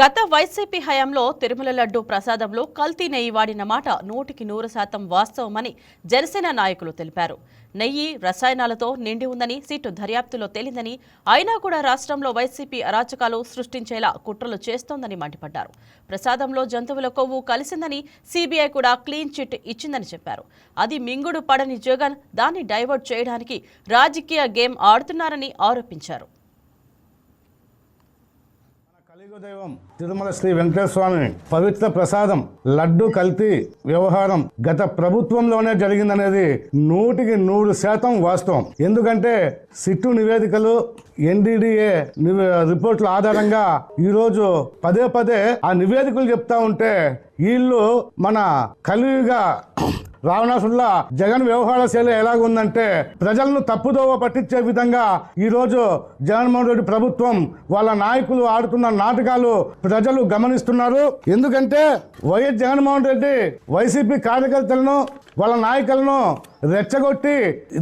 గత వైసీపీ హయాంలో తిరుమల లడ్డు ప్రసాదంలో కల్తీ నెయ్యి వాడిన మాట నూటికి నూరు శాతం వాస్తవమని జనసేన నాయకులు తెలిపారు. నెయ్యి రసాయనాలతో నిండి ఉందని సీటు దర్యాప్తులో తేలిందని అయినా కూడా రాష్ట్రంలో వైసీపీ అరాచకాలు సృష్టించేలా కుట్రలు చేస్తోందని మండిపడ్డారు. ప్రసాదంలో జంతువుల కొవ్వు కలిసిందని సీబీఐ కూడా క్లీన్ చిట్ ఇచ్చిందని చెప్పారు. అది మింగుడు పడని జగన్ దాన్ని డైవర్ట్ చేయడానికి రాజకీయ గేమ్ ఆడుతున్నారని ఆరోపించారు. కలియుగ దైవం తిరుమల శ్రీ వెంకటేశ్వరస్వామి పవిత్ర ప్రసాదం లడ్డు కల్తీ వ్యవహారం గత ప్రభుత్వంలోనే జరిగిందనేది నూటికి నూరు శాతం వాస్తవం. ఎందుకంటే సిట్టు నివేదికలు ఎన్డీడీఏ రిపోర్టుల ఆధారంగా ఈరోజు పదే పదే ఆ నివేదికలు చెప్తా ఉంటే వీళ్ళు మన కలియుగ రావణాసుల్లా జగన్ వ్యవహార శైలి ఎలాగుందంటే ప్రజలను తప్పుదోవ పట్టించే విధంగా ఈరోజు జగన్మోహన్ రెడ్డి ప్రభుత్వం వాళ్ళ నాయకులు ఆడుతున్న నాటకాలు ప్రజలు గమనిస్తున్నారు. ఎందుకంటే వైఎస్ జగన్మోహన్ రెడ్డి వైసీపీ కార్యకర్తలను వాళ్ళ నాయకులను రెచ్చగొట్టి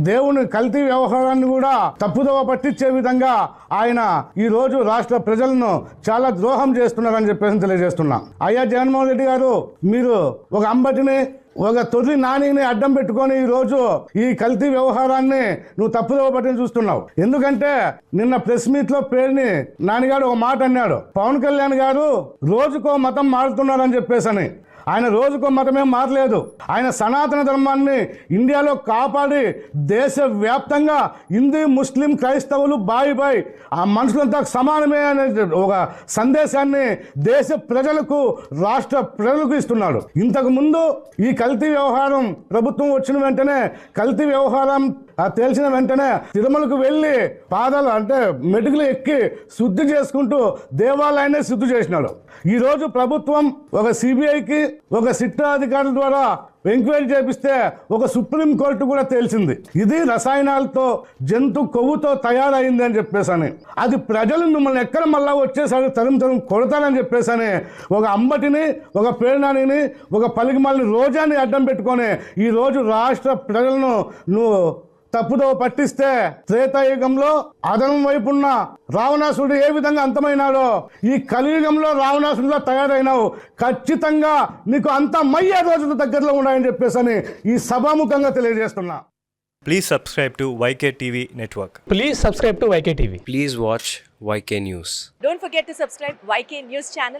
దేవుని కల్తీ వ్యవహారాన్ని కూడా తప్పుదోవ పట్టించే విధంగా ఆయన ఈ రోజు రాష్ట్ర ప్రజలను చాలా ద్రోహం చేస్తున్నారని చెప్పేసి తెలియజేస్తున్నా. అయ్యా జగన్మోహన్ రెడ్డి గారు మీరు ఒక అంబటిని ఒక తొలి నానిని అడ్డం పెట్టుకొని ఈ రోజు ఈ కల్తీ వ్యవహారాన్ని నువ్వు తప్పుదోవ పట్టిన చూస్తున్నావు. ఎందుకంటే నిన్న ప్రెస్ మీట్లో పేరుని నానిగాడు ఒక మాట అన్నాడు. పవన్ కళ్యాణ్ గారు రోజుకో మతం మారుతున్నారని చెప్పేసని. ఆయన రోజుకో మతమేం మారలేదు. ఆయన సనాతన ధర్మాన్ని ఇండియాలో కాపాడి దేశవ్యాప్తంగా హిందూ ముస్లిం క్రైస్తవులు బాయి బాయ్ ఆ మనుషులంతా సమానమే అనే ఒక సందేశాన్ని దేశ ప్రజలకు రాష్ట్ర ప్రజలకు ఇస్తున్నాడు. ఇంతకుముందు ఈ కల్తీ వ్యవహారం ప్రభుత్వం వచ్చిన వెంటనే కల్తీ వ్యవహారం ఆ తేల్చిన వెంటనే తిరుమలకు వెళ్ళి పాదాలు అంటే మెటుకులు ఎక్కి శుద్ధి చేసుకుంటూ దేవాలయాన్ని శుద్ధి చేసినాడు. ఈరోజు ప్రభుత్వం ఒక సిబిఐకి ఒక సిట్టా అధికారుల ద్వారా ఎంక్వైరీ చేపిస్తే ఒక సుప్రీం కోర్టు కూడా తేల్చింది. ఇది రసాయనాలతో జంతు కొవ్వుతో తయారైంది అని చెప్పేసని. అది ప్రజలు మిమ్మల్ని ఎక్కడ మళ్ళా వచ్చేసరికి తరుము తరుము కొడతారని చెప్పేసని ఒక అంబటిని ఒక పేరునానిని ఒక పలికిమల్ని రోజాని అడ్డం పెట్టుకొని ఈ రోజు రాష్ట్ర ప్రజలను నువ్వు తప్పుదో పట్టిస్తే త్రేతాయుగంలో అదనం వైపు ఉన్న రావణాసుడు ఏ విధంగా అంతమైనాడో ఈ కలియుగంలో రావణాసుడిలో తయారైనావు. ఖచ్చితంగా నీకు అంతమయ్యే రోజు దగ్గరలో ఉన్నాయని చెప్పేసి ఈ సభాముఖంగా తెలియజేస్తున్నా. Please subscribe to YK TV network please subscribe to YK TV please watch YK news don't forget to subscribe YK news channel